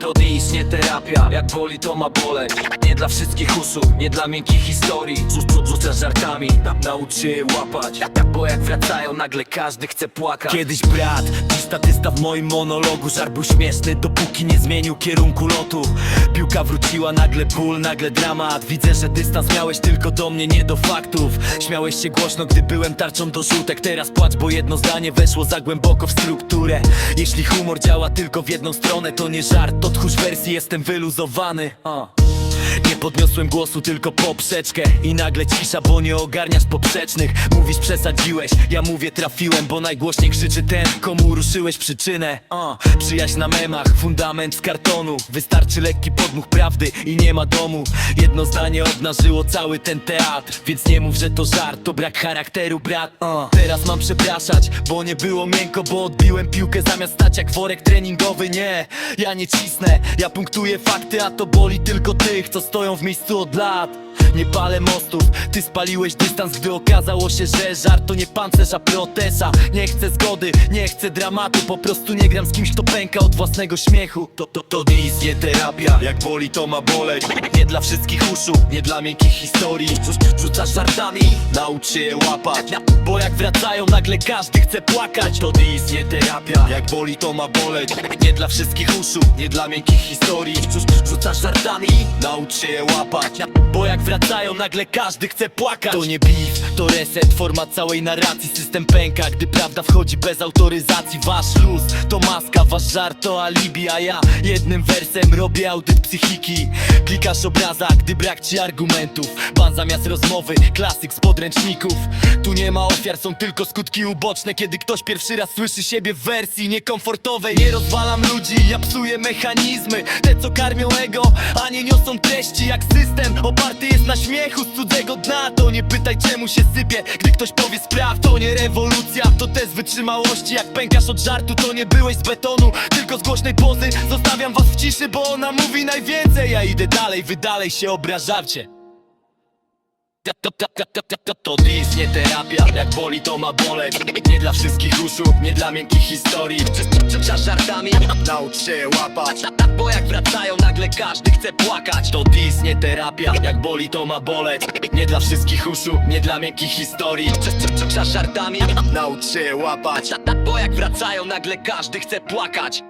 To, dis, nie terapia. Jak boli to ma boleć. Nie dla wszystkich usług, nie dla miękkich historii. Rzuc- rzuc- Rzucasz żartami, na, naucz się je łapać. Bo jak wracają nagle każdy chce płakać. Kiedyś brat, dziś statysta w moim monologu. Żart był śmieszny dopóki nie zmienił kierunku lotu. Piłka wróciła, nagle ból, nagle dramat. Widzę, że dystans miałeś tylko do mnie, nie do faktów. Śmiałeś się głośno, gdy byłem tarczą do rzutek Teraz płacz, bo jedno zdanie weszło za głęboko w strukturę. Jeśli humor działa tylko w jedną stronę, to nie żart Odchórz wersji, jestem wyluzowany. Nie podniosłem głosu, tylko poprzeczkę. I nagle cisza, bo nie ogarniasz poprzecznych. Mówisz przesadziłeś, ja mówię trafiłem Bo najgłośniej krzyczy ten, komu ruszyłeś przyczynę. Uh. Przyjaźń na memach, fundament z kartonu. Wystarczy lekki podmuch prawdy i nie ma domu. Jedno zdanie obnażyło cały ten teatr. Więc nie mów, że to żart, to brak charakteru brat. Uh. Teraz mam przepraszać, bo nie było miękko Bo odbiłem piłkę zamiast stać jak worek treningowy. Nie, ja nie cisnę, ja punktuję fakty A to boli tylko tych, co stoją w miejscu od lat nie palę mostów, ty spaliłeś dystans Gdy okazało się, że żart to nie pancerz, a Nie chcę zgody, nie chcę dramatu Po prostu nie gram z kimś, kto pęka od własnego śmiechu. To, to, to dis, nie terapia, jak boli to ma boleć. Nie dla wszystkich uszu, nie dla miękkich historii. Rzuc- Rzucasz żartami, naucz się je łapać. Bo jak wracają, nagle każdy chce płakać. To dis, nie terapia, jak boli to ma boleć. Nie dla wszystkich uszu, nie dla miękkich historii. Rzuc- Rzucasz żartami, naucz się je łapać Bo jak wracają, nagle każdy chce płakać. To nie beef, to reset, forma całej narracji. System pęka, gdy prawda wchodzi bez autoryzacji. Wasz luz, to maska, wasz żart to alibi. A ja jednym wersem robię audyt psychiki. Klikasz obraza, gdy brak ci argumentów. Ban zamiast rozmowy, klasyk z podręczników. Tu nie ma ofiar, są tylko skutki uboczne. Kiedy ktoś pierwszy raz słyszy siebie w wersji niekomfortowej. Nie rozwalam ludzi, ja psuję mechanizmy. Te co karmią ego, a nie niosą treści. Jak system jest na śmiechu z cudzego dna. To nie pytaj czemu się sypie, gdy ktoś powie spraw To nie rewolucja, to test wytrzymałości. Jak pękasz od żartu, to nie byłeś z betonu. Tylko z głośnej pozy Zostawiam was w ciszy, bo ona mówi najwięcej. Ja idę dalej, wy dalej się obrażacie nie terapia. Jak boli to ma boleć. Nie dla wszystkich uszu, nie dla miękkich historii. Rzucasz żartami, naucz się łapać. Bo jak wracają nagle każdy chce płakać. To dis, nie terapia. Jak boli to ma boleć. Nie dla wszystkich uszu, nie dla miękkich historii. Rzucasz żartami, naucz się łapać. Bo jak wracają nagle każdy chce płakać